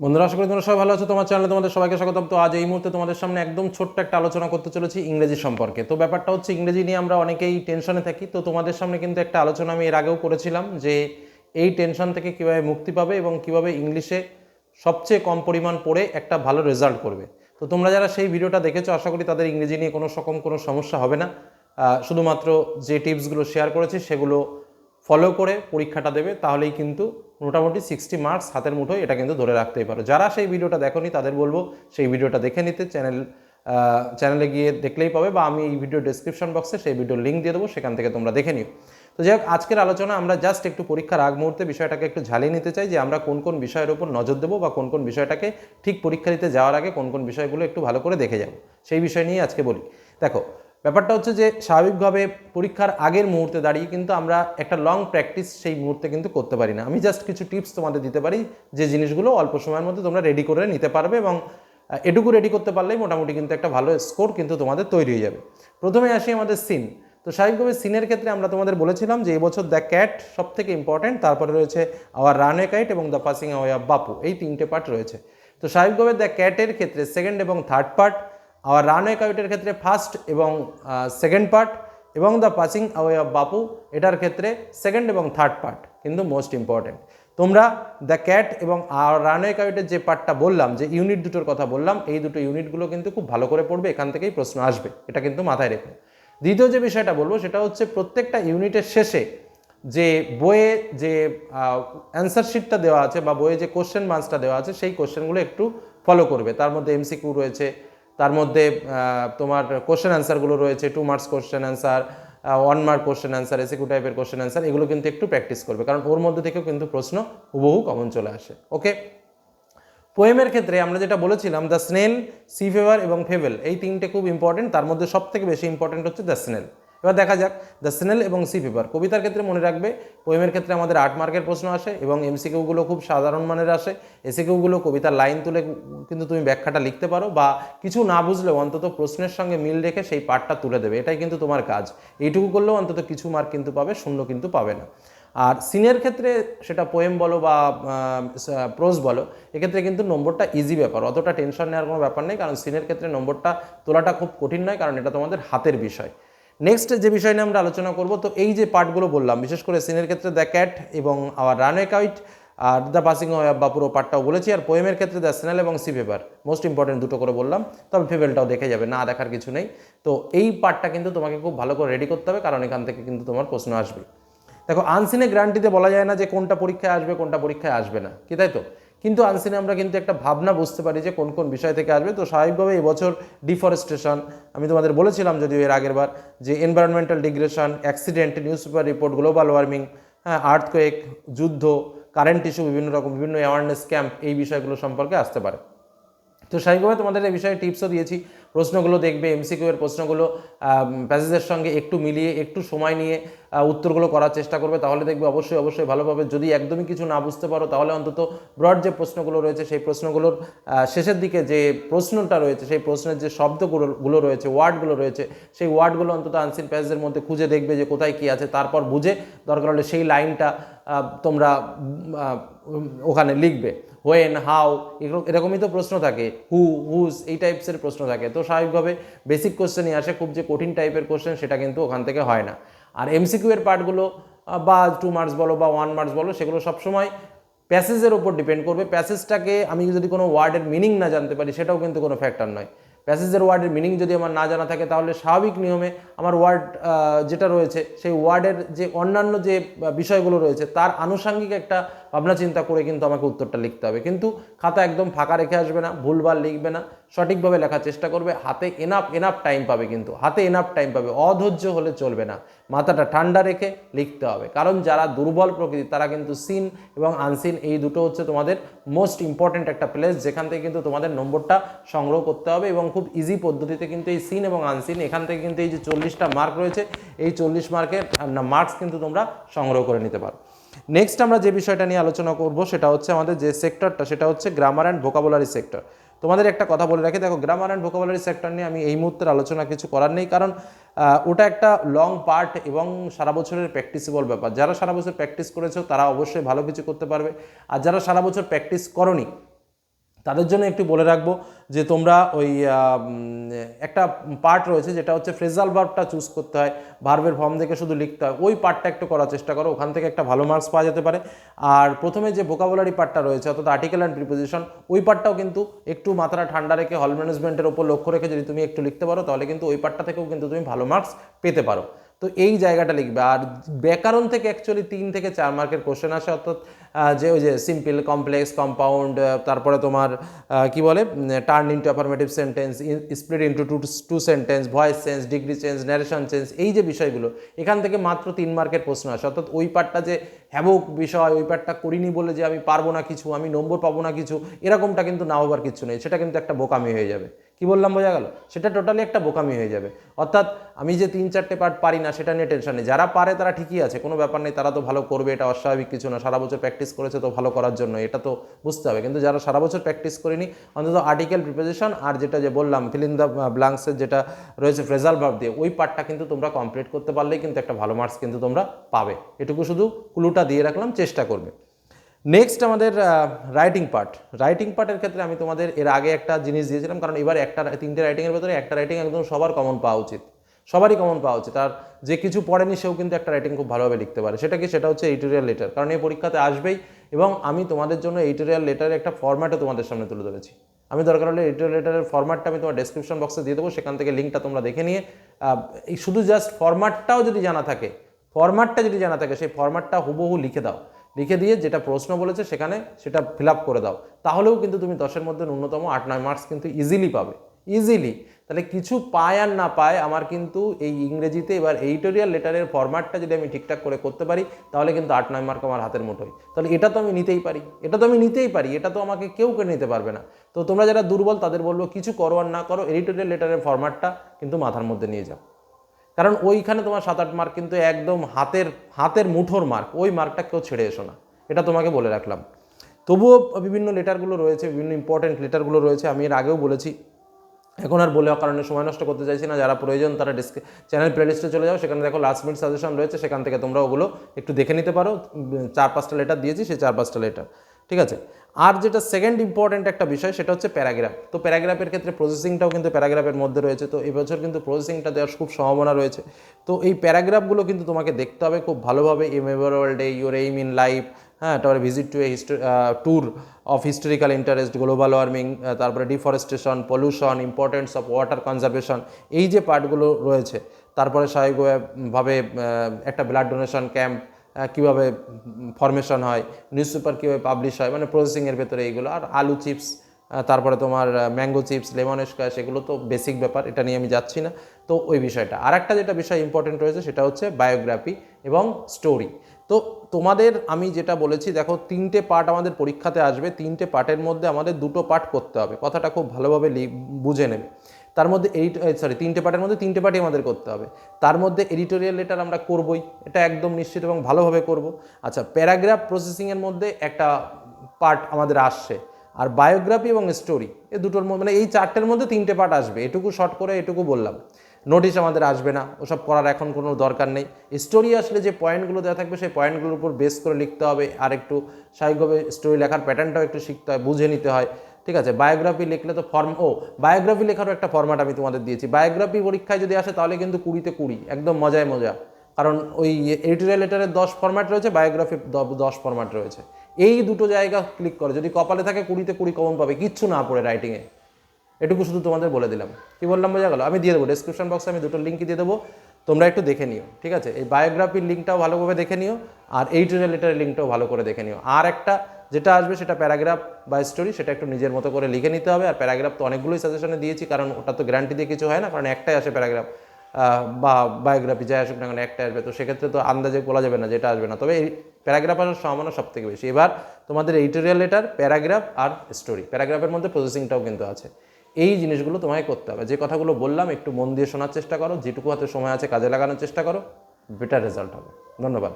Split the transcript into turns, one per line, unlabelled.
বন্ধুরা, আশা করি তোমরা সবাই ভালো আছো। তোমার চ্যানেলে তোমাদের সবাইকে স্বাগতম। তো আজ এই মুহূর্তে তোমাদের সামনে একদম ছোট্ট একটা আলোচনা করতে চলেছি ইংরেজি সম্পর্কে। তো ব্যাপারটা হচ্ছে, ইংরেজি নিয়ে আমরা অনেকেই টেনশনে থাকি। তো তোমাদের সামনে কিন্তু একটা আলোচনা আমি এর আগেও করেছিলাম যে এই টেনশন থেকে কীভাবে মুক্তি পাবে এবং কীভাবে ইংলিশে সবচেয়ে কম পরিমাণ পড়ে একটা ভালো রেজাল্ট করবে। তো তোমরা যারা সেই ভিডিওটা দেখেছ, আশা করি তাদের ইংরেজি নিয়ে কোনো রকম কোনো সমস্যা হবে না। শুধুমাত্র যে টিপসগুলো শেয়ার করেছি, সেগুলো ফলো করে পরীক্ষাটা দেবে, তাহলেই কিন্তু মোটামুটি সিক্সটি মার্কস হাতের মুঠোয় এটা কিন্তু ধরে রাখতেই পারো। যারা সেই ভিডিওটা দেখোনি তাদের বলব সেই ভিডিওটা দেখে নিতে চ্যানেল চ্যানেলে গিয়ে দেখলেই পাবে বা আমি এই ভিডিও ডেসক্রিপশন বক্সে সেই ভিডিওর লিঙ্ক দিয়ে দেবো, সেখান থেকে তোমরা দেখে নিও। তো যাই হোক, আজকের আলোচনা আমরা জাস্ট একটু পরীক্ষার আগ মুহূর্তে বিষয়টাকে একটু ঝালিয়ে নিতে চাই যে আমরা কোন কোন বিষয়ের উপর নজর দেবো বা কোন কোন বিষয়টাকে ঠিক পরীক্ষা দিতে যাওয়ার আগে কোন কোন বিষয়গুলো একটু ভালো করে দেখে যাব। সেই বিষয় নিয়ে আজকে বলি। দেখো ব্যাপারটা হচ্ছে যে স্বাভাবিকভাবে পরীক্ষার আগের মুহূর্তে দাঁড়িয়ে কিন্তু আমরা একটা লং প্র্যাকটিস সেই মুহূর্তে কিন্তু করতে পারি না। আমি জাস্ট কিছু টিপস তোমাদের দিতে পারি যে জিনিসগুলো অল্প সময়ের মধ্যে তোমরা রেডি করে নিতে পারবে এবং এটুকু রেডি করতে পারলেই মোটামুটি কিন্তু একটা ভালো স্কোর কিন্তু তোমাদের তৈরি হয়ে যাবে। প্রথমে আসি আমাদের সিন তো স্বাভাবিকভাবে সিনের ক্ষেত্রে আমরা তোমাদের বলেছিলাম যে এবছর দ্য ক্যাট সব থেকে ইম্পর্ট্যান্ট তারপরে রয়েছে আওয়ার রানওয়ে কাইট এবং দ্য পাসিং অফ বাপু। এই তিনটে পার্ট রয়েছে। তো স্বাভাবিকভাবে দ্য ক্যাটের ক্ষেত্রে সেকেন্ড এবং থার্ড পার্ট আওয়ার রানওয়ে কাইটের ক্ষেত্রে ফার্স্ট এবং সেকেন্ড পার্ট এবং the passing away of Bapu এটার ক্ষেত্রে সেকেন্ড এবং থার্ড পার্ট কিন্তু মোস্ট ইম্পর্ট্যান্ট তোমরা দ্য ক্যাট এবং রানওয়ে কাইটের যে পার্টটা বললাম, যে ইউনিট দুটোর কথা বললাম, এই দুটো ইউনিটগুলো কিন্তু খুব ভালো করে পড়বে, এখান থেকেই প্রশ্ন আসবে, এটা কিন্তু মাথায় রেখো। দ্বিতীয় যে বিষয়টা বলব, সেটা হচ্ছে প্রত্যেকটা ইউনিটের শেষে যে বইয়ে যে অ্যান্সার শিটটা দেওয়া আছে বা বইয়ে যে কোশ্চেন মান্সটা দেওয়া আছে, সেই কোশ্চেনগুলো একটু ফলো করবে। তার মধ্যে এমসিকিউ রয়েছে তার মধ্যে তোমার কোশ্চেন অ্যান্সারগুলো রয়েছে two marks question answer one mark question answer এসিকু টাইপের কোশ্চেন অ্যান্সার এগুলো কিন্তু একটু প্র্যাকটিস করবে। কারণ ওর মধ্যে থেকেও কিন্তু প্রশ্ন হুবহু কমন চলে আসে। ওকে পোয়েমের ক্ষেত্রে আমরা যেটা বলেছিলাম দ্য স্নেল সি ফেভার এবং ফেভেল এই তিনটে খুব ইম্পর্টেন্ট তার মধ্যে সব থেকে বেশি ইম্পর্টেন্ট হচ্ছে দ্য স্নেল এবার দেখা যাক দ্য সিনেল এবং সি ফেভার কবিতার ক্ষেত্রে মনে রাখবে, পোয়েমের ক্ষেত্রে আমাদের আট মার্কের প্রশ্ন আসে এবং এমসিকিউগুলো খুব সাধারণ মানের আসে। এসিকিউগুলো কবিতার লাইন তুলে কিন্তু তুমি ব্যাখ্যাটা লিখতে পারো বা কিছু না বুঝলেও অন্তত প্রশ্নের সঙ্গে মিল রেখে সেই পার্টটা তুলে দেবে। এটাই কিন্তু তোমার কাজ। এইটুকু করলেও অন্তত কিছু মার্ক কিন্তু পাবে, শূন্য কিন্তু পাবে না। আর সিনের ক্ষেত্রে সেটা পোয়েম বলো বা প্রোজ বলো, এক্ষেত্রে কিন্তু নম্বরটা ইজি ব্যাপার। অতটা টেনশন নেওয়ার কোনো ব্যাপার নেই, কারণ সিনের ক্ষেত্রে নম্বরটা তোলাটা খুব কঠিন নয়, কারণ এটা তোমাদের হাতের বিষয়। নেক্সট যে বিষয় নিয়ে আমরা আলোচনা করব, তো এই যে পার্টগুলো বললাম, বিশেষ করে সিনের ক্ষেত্রে দ্য ক্যাট এবং আওয়ার রানওয়ে কাইট আর দ্য পাসিং বা পুরো পার্টটাও বলেছি, আর পোয়েমের ক্ষেত্রে দ্য স্নেল এবং সি পেপার মোস্ট ইম্পর্টেন্ট দুটো করে বললাম, তবে ফেভেলটাও দেখে যাবে, না দেখার কিছু নেই। তো এই পার্টটা কিন্তু তোমাকে খুব ভালো করে রেডি করতে হবে, কারণ এখান থেকে কিন্তু তোমার প্রশ্ন আসবে। দেখো আনসিনে গ্যারান্টিতে বলা যায় না যে কোনটা পরীক্ষায় আসবে, কোনটা পরীক্ষায় আসবে না, কি তাই তো? কিন্তু আনসিনে আমরা কিন্তু একটা ভাবনা বুঝতে পারি যে কোন কোন বিষয় থেকে আসবে। তো স্বাভাবিকভাবে এবছর ডিফরেস্টেশন, আমি তোমাদের বলেছিলাম যদিও এর আগের বার, যে environmental degradation accident news paper report global warming হ্যাঁ আর্থকোয়েক যুদ্ধ কারেন্ট ইস্যু বিভিন্ন রকম, বিভিন্ন অ্যাওয়ারনেস ক্যাম্প এই বিষয়গুলো সম্পর্কে আসতে পারে। তো স্বাভাবিকভাবে তোমাদের এই বিষয়ে টিপসও দিয়েছি। প্রশ্নগুলো দেখবে এমসিকিউ এর প্রশ্নগুলো প্যাসেজের সঙ্গে একটু মিলিয়ে, একটু সময় নিয়ে উত্তরগুলো করার চেষ্টা করবে। তাহলে দেখবে অবশ্যই অবশ্যই ভালোভাবে যদি একদমই কিছু না বুঝতে পারো, তাহলে অন্তত ব্রড যে প্রশ্নগুলো রয়েছে, সেই প্রশ্নগুলোর শেষের দিকে যে প্রশ্নটা রয়েছে, সেই প্রশ্নের যে শব্দগুলো রয়েছে, ওয়ার্ডগুলো রয়েছে, সেই ওয়ার্ডগুলো অন্তত আনসিন প্যাসেজের মধ্যে খুঁজে দেখবে যে কোথায় কী আছে। তারপর বুঝে দরকার হলে সেই লাইনটা তোমরা ওখানে লিখবে। হোয়েন হাউ এরকমই তো প্রশ্ন থাকে। হু হুজ এই টাইপসের প্রশ্ন থাকে। তো স্বাভাবিকভাবে বেসিক কোশ্চেনই আসে, খুব যে কঠিন টাইপের কোশ্চেন সেটা কিন্তু ওখান থেকে হয় না। আর এমসিকিউ এর পার্টগুলো বা টু মার্কস বলো, বা ওয়ান মার্কস বলো, সেগুলো সবসময় প্যাসেজের ওপর ডিপেন্ড করবে। প্যাসেজটাকে আমি যদি কোনো ওয়ার্ডের মিনিং না জানতে পারি, সেটাও কিন্তু কোনো ফ্যাক্টর নয়। প্যাসেজের ওয়ার্ডের মিনিং যদি আমার না জানা থাকে, তাহলে স্বাভাবিক নিয়মে আমার ওয়ার্ড যেটা রয়েছে, সেই ওয়ার্ডের যে অন্যান্য যে বিষয়গুলো রয়েছে, তার আনুষাঙ্গিক একটা ভাবনা চিন্তা করে কিন্তু আমাকে উত্তরটা লিখতে হবে। কিন্তু খাতা একদম ফাঁকা রেখে আসবে না, ভুলভাল লিখবে না, সঠিকভাবে লেখার চেষ্টা করবে, হাতে এনাফ এনাফ টাইম পাবে কিন্তু, হাতে এনাফ টাইম পাবে, অধৈর্য হলে চলবে না। মাথাটা ঠান্ডা রেখে লিখতে হবে। কারণ যারা দুর্বল প্রকৃতি, তারা কিন্তু সিন এবং আনসিন এই দুটো হচ্ছে তোমাদের মোস্ট ইম্পর্ট্যান্ট একটা প্লেস যেখান থেকে কিন্তু তোমাদের নম্বরটা সংগ্রহ করতে হবে এবং খুব ইজি পদ্ধতিতে কিন্তু এই সিন এবং আনসিন এখান থেকে কিন্তু এই যে চল্লিশটা মার্ক রয়েছে, এই চল্লিশ মার্কের মার্কস কিন্তু তোমরা সংগ্রহ করে নিতে পারো। নেক্সট আমরা যে বিষয়টা নিয়ে আলোচনা করব সেটা হচ্ছে আমাদের যে সেক্টরটা, সেটা হচ্ছে গ্রামার অ্যান্ড ভোকাবুলারি সেক্টর তোমাদের একটা কথা বলে রাখি, দেখো গ্রামার অ্যান্ড ভোকাবুলারি সেক্টর নিয়ে আমি এই মুহূর্তের আলোচনা কিছু করার নেই, কারণ ওটা একটা লং পার্ট এবং সারা বছরের প্র্যাকটিসেবল ব্যাপার। যারা সারা বছর প্র্যাকটিস করেছ তারা অবশ্যই ভালো কিছু করতে পারবে। আর যারা সারা বছর প্র্যাকটিস করনি তাদের জন্য একটু বলে রাখব যে তোমরা ওই একটা পার্ট রয়েছে যেটা হচ্ছে ফ্রেজাল ভার্বটা চুজ করতে হয় ভার্বের ফর্ম দেখে শুধু লিখতে হয়। ওই পার্টটা একটু করার চেষ্টা করো, ওখান থেকে একটা ভালো মার্কস পাওয়া যেতে পারে। আর প্রথমে যে ভোকাবুলারি পার্টটা রয়েছে, অর্থাৎ আর্টিকেল অ্যান্ড প্রিপোজিশন ওই পার্টটাও কিন্তু একটু মাথাটা ঠান্ডা রেখে হল ম্যানেজমেন্টের ওপর লক্ষ্য রেখে যদি তুমি একটু লিখতে পারো, তাহলে কিন্তু ওই পার্টটা থেকেও কিন্তু তুমি ভালো মার্কস পেতে পারো। তো এই জায়গাটা লিখবে। আর ব্যাকরণ থেকে অ্যাকচুয়ালি তিন থেকে চার মার্কের কোশ্চেন আসে, অর্থাৎ যে ওই যে সিম্পল কমপ্লেক্স কম্পাউন্ড তারপরে তোমার কি বলে turn into affirmative sentence split into two two sentence voice change degree change narration change এই যে বিষয়গুলো, এখান থেকে মাত্র তিন মার্কের প্রশ্ন আসে। অর্থাৎ ওই পার্টটা যে হ্যাবক বিষয়, ওই পার্টটা করিনি বলে যে আমি পারব না কিছু, আমি নম্বর পাবো না কিছু, এরকমটা কিন্তু না হবার কিছু নেই, সেটা কিন্তু একটা বোকামি হয়ে যাবে। কি বললাম বোঝা গেল? সেটা টোটালি একটা বোকামি হয়ে যাবে। অর্থাৎ আমি যে তিন চারটে পার্ট পারি না, সেটা নিয়ে টেনশন নেই। যারা পারে তারা ঠিকই আছে, কোনো ব্যাপার নেই, তারা তো ভালো করবে, এটা অস্বাভাবিক কিছু না। সারা বছর প্র্যাকটিস করেছে তো ভালো করার জন্য, এটা তো বুঝতে হবে। কিন্তু যারা সারা বছর প্র্যাকটিস করেনি, অন্তত আর্টিকেল প্রিপোজিশন আর যেটা যে বললাম ফিলিং দ্য ব্লাঙ্কসের যেটা রয়েছে ফ্রেজাল ভার্ব দিয়ে, ওই পার্টটা কিন্তু তোমরা কমপ্লিট করতে পারলেই কিন্তু একটা ভালো মার্কস কিন্তু তোমরা পাবে। এটুকু শুধু ক্লুটা দিয়ে রাখলাম, চেষ্টা করবে। নেক্সট আমাদের রাইটিং পার্ট রাইটিং পার্টের ক্ষেত্রে আমি তোমাদের এর আগে একটা জিনিস দিয়েছিলাম, কারণ এবার একটা, তিনটে রাইটিংয়ের ভেতরে একটা রাইটিং একদম সবার কমন পাওয়া উচিত। সবারই কমন পাওয়া উচিত। আর যে কিছু পড়েনি, সেও কিন্তু একটা রাইটিং খুব ভালোভাবে লিখতে পারে। সেটা কি? সেটা হচ্ছে এইটোরিয়াল লেটার কারণ এই পরীক্ষাতে আসবেই, এবং আমি তোমাদের জন্য এইটোরিয়াল লেটারের একটা ফরম্যাটও তোমাদের সামনে তুলে ধরেছি। আমি দরকার হলে এইটোরিয়াল লেটারের ফরম্যাটটা আমি তোমার ডেসক্রিপশন বক্সে দিয়ে দেবো, সেখান থেকে লিঙ্কটা তোমরা দেখে নিয়ে এই শুধু জাস্ট ফরম্যাটটাও যদি জানা থাকে ফরম্যাটটা যদি জানা থাকে, সেই ফরম্যাটটা হুবহু লিখে দাও। লিখে দিয়ে যেটা প্রশ্ন বলেছে সেখানে সেটা ফিল করে দাও। তাহলেও কিন্তু তুমি দশের মধ্যে ন্যূনতম আট নয় মার্কস কিন্তু ইজিলি পাবে। ইজিলি তাহলে কিছু পায় আর না পায়, আমার কিন্তু এই ইংরেজিতে এবার এইটোরিয়াল লেটারের ফরম্যাটটা যদি আমি ঠিকঠাক করে করতে পারি, তাহলে কিন্তু আট নয় মার্ক আমার হাতের মুঠোয়। তাহলে এটা তো আমি নিতেই পারি। এটা তো আমি নিতেই পারি। এটা তো আমাকে কেউ কেড়ে নিতে পারবে না। তো তোমরা যারা দুর্বল, তাদের বলব কিছু করো আর না করো এডিটোরিয়াল লেটারের ফরম্যাটটা কিন্তু মাথার মধ্যে নিয়ে যাও। কারণ ওইখানে তোমার সাত আট মার্ক কিন্তু একদম হাতের হাতের মুঠোর মার্ক ওই মার্কটা কেউ ছেড়ে এসো না। এটা তোমাকে বলে রাখলাম। তবুও বিভিন্ন লেটারগুলো রয়েছে, বিভিন্ন ইম্পর্টেন্ট লেটারগুলো রয়েছে, আমি এর আগেও বলেছি। এখন আর বলে কারণে সময় নষ্ট করতে চাইছি না, যারা প্রয়োজন তারা ডিসকে চ্যানেল প্লেলিস্টে চলে যাও, সেখানে দেখো লাস্ট মিনিট সাজেশন রয়েছে, সেখান থেকে তোমরা ওগুলো একটু দেখে নিতে পারো। চার, পাঁচটা লেটার দিয়েছি, সেই চার, পাঁচটা লেটার ঠিক আছে? আর যেটা সেকেন্ড ইম্পর্টেন্ট একটা বিষয়, সেটা হচ্ছে প্যারাগ্রাফ। তো প্যারাগ্রাফের ক্ষেত্রে প্রসেসিংটাও কিন্তু প্যারাগ্রাফের মধ্যে রয়েছে। তো এবছর কিন্তু প্রসেসিংটা দেওয়ার খুব সম্ভাবনা রয়েছে। তো এই প্যারাগ্রাফগুলো কিন্তু তোমাকে দেখতে হবে খুব ভালোভাবে a memorable day your aim in life হ্যাঁ? তারপরে visit to a tour of historical interest global warming তারপরে deforestation pollution importance of water conservation এই যে পার্টগুলো রয়েছে, তারপরে স্বাভাবিকভাবে একটা ব্লাড ডোনেশন ক্যাম্প কীভাবে ফরমেশন হয় নিউজ পেপার কীভাবে পাবলিশ হয় মানে প্রসেসিংয়ের ভেতরে এইগুলো। আর আলু চিপস তারপরে তোমার ম্যাঙ্গো চিপস লেমন স্কোয়াশ এগুলো তো বেসিক ব্যাপার, এটা নিয়ে আমি যাচ্ছি না। তো ওই বিষয়টা। আর একটা যেটা বিষয় ইম্পর্টেন্ট রয়েছে, সেটা হচ্ছে বায়োগ্রাফি এবং স্টোরি তো তোমাদের, আমি যেটা বলেছি, দেখো, তিনটে পার্ট আমাদের পরীক্ষাতে আসবে, তিনটে পার্টের মধ্যে আমাদের দুটো পার্ট করতে হবে। কথাটা খুব ভালোভাবে বুঝে নেবে। তার মধ্যে এডিট সরি তিনটে পার্টের মধ্যে তিনটে পার্টই আমাদের করতে হবে। তার মধ্যে এডিটোরিয়াল লেটার আমরা করবই, এটা একদম নিশ্চিত এবং ভালোভাবে করব। আচ্ছা প্যারাগ্রাফ প্রসেসিংয়ের মধ্যে একটা পার্ট আমাদের আসছে। আর বায়োগ্রাফি এবং স্টোরি এ দুটোর মধ্যে মানে এই চারটের মধ্যে তিনটে পার্ট আসবে। এটুকু শর্ট করে, এটুকু বললাম। নোটিশ আমাদের আসবে না, ওসব করার এখন কোনো দরকার নেই। স্টোরি আসলে যে পয়েন্টগুলো দেওয়া থাকবে, সেই পয়েন্টগুলোর উপর বেস করে লিখতে হবে। আর একটু স্বাভাবিকভাবে স্টোরি লেখার প্যাটার্নটাও একটু শিখতে হয়, বুঝে নিতে হয়। ঠিক আছে? বায়োগ্রাফি লিখলে তো ফর্ম ও বায়োগ্রাফি লেখারও একটা ফর্ম্যাট আমি তোমাদের দিয়েছি। বায়োগ্রাফি পরীক্ষায় যদি আসে তাহলে কিন্তু কুড়িতে কুড়ি, একদম মজায় মজা। কারণ ওই এডিটোরিয়াল লেটারের দশ ফরম্যাট রয়েছে বায়োগ্রাফির দশ ফরম্যাট রয়েছে। এই দুটো জায়গা ক্লিক করে। যদি কপালে থাকে কুড়িতে কুড়ি কমন পাবে, কিচ্ছু না পড়ে রাইটিংয়ে এটুকু শুধু তোমাদের বলে দিলাম। কি বললাম বোঝা গেল? আমি দিয়ে দেবো। ডেসক্রিপশন বক্সে আমি দুটো লিঙ্কই দিয়ে দেবো। তোমরা একটু দেখে নিও, ঠিক আছে? এই বায়োগ্রাফির লিঙ্কটাও ভালোভাবে দেখে নিও, আর এইটোরিয়াল লেটারের লিঙ্কটাও ভালো করে দেখে নিও। আর একটা যেটা আসবে সেটা প্যারাগ্রাফ বা স্টোরি, সেটা একটু নিজের মতো করে লিখে নিতে হবে। আর প্যারাগ্রাফ তো অনেকগুলোই সাজেশনে দিয়েছি, কারণ ওটা তো গ্যারান্টি দিয়ে কিছু হয় না, কারণ একটাই আসে প্যারাগ্রাফ বা বায়োগ্রাফি যাই আসুক না কেন একটা আসবে। তো সেক্ষেত্রে তো আন্দাজে বলা যাবে না যেটা আসবে না। তবে এই প্যারাগ্রাফ আসার সম্ভাবনা সব থেকে বেশি। এবার তোমাদের এইটোরিয়াল লেটার প্যারাগ্রাফ আর স্টোরি প্যারাগ্রাফের মধ্যে প্রসেসিংটাও কিন্তু আছে। এই জিনিসগুলো তোমায় করতে হবে। যে কথাগুলো বললাম, একটু মন দিয়ে শোনার চেষ্টা করো। যেটুকু হাতে সময় আছে, কাজে লাগানোর চেষ্টা করো। বেটার রেজাল্ট হবে। ধন্যবাদ।